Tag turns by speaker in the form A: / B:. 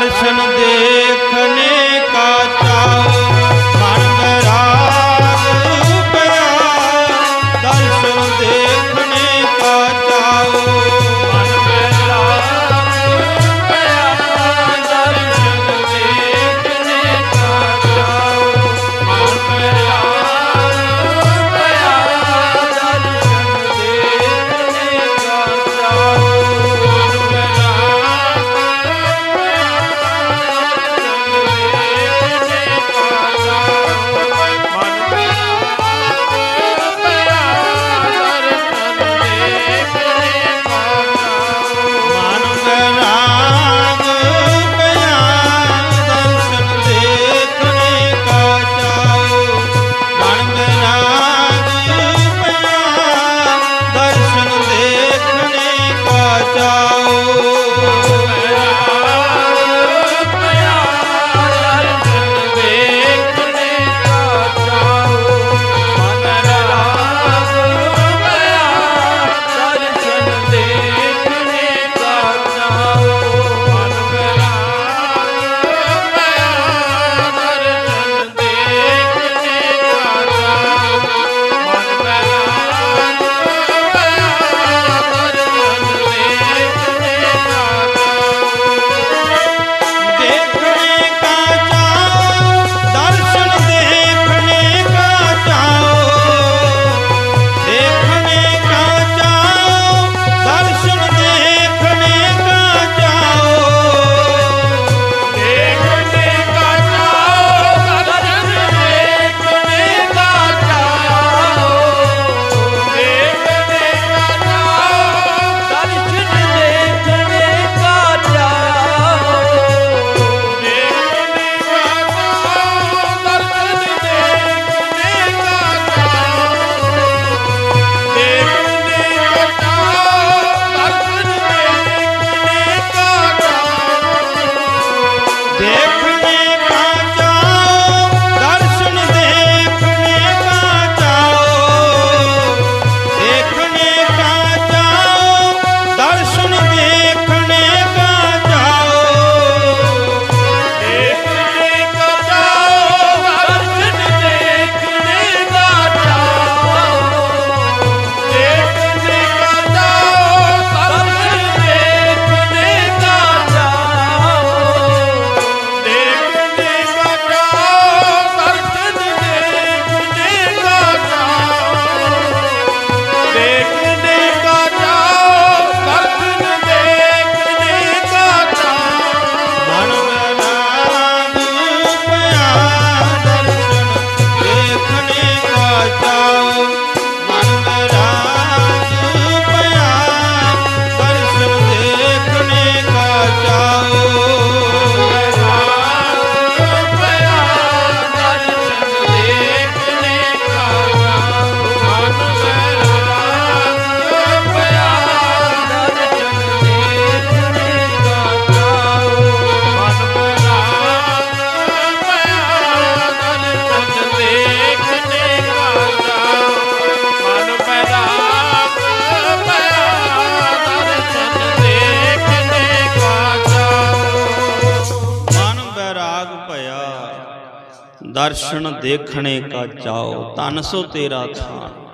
A: दर्शन देखने Krishna ਰਾਗ ਭਇਆ ਦਰਸ਼ਨ ਦੇਖਣੇ ਕਾ ਚਾਓ ਤਨ ਸੋ ਤੇਰਾ ਥਾਨ।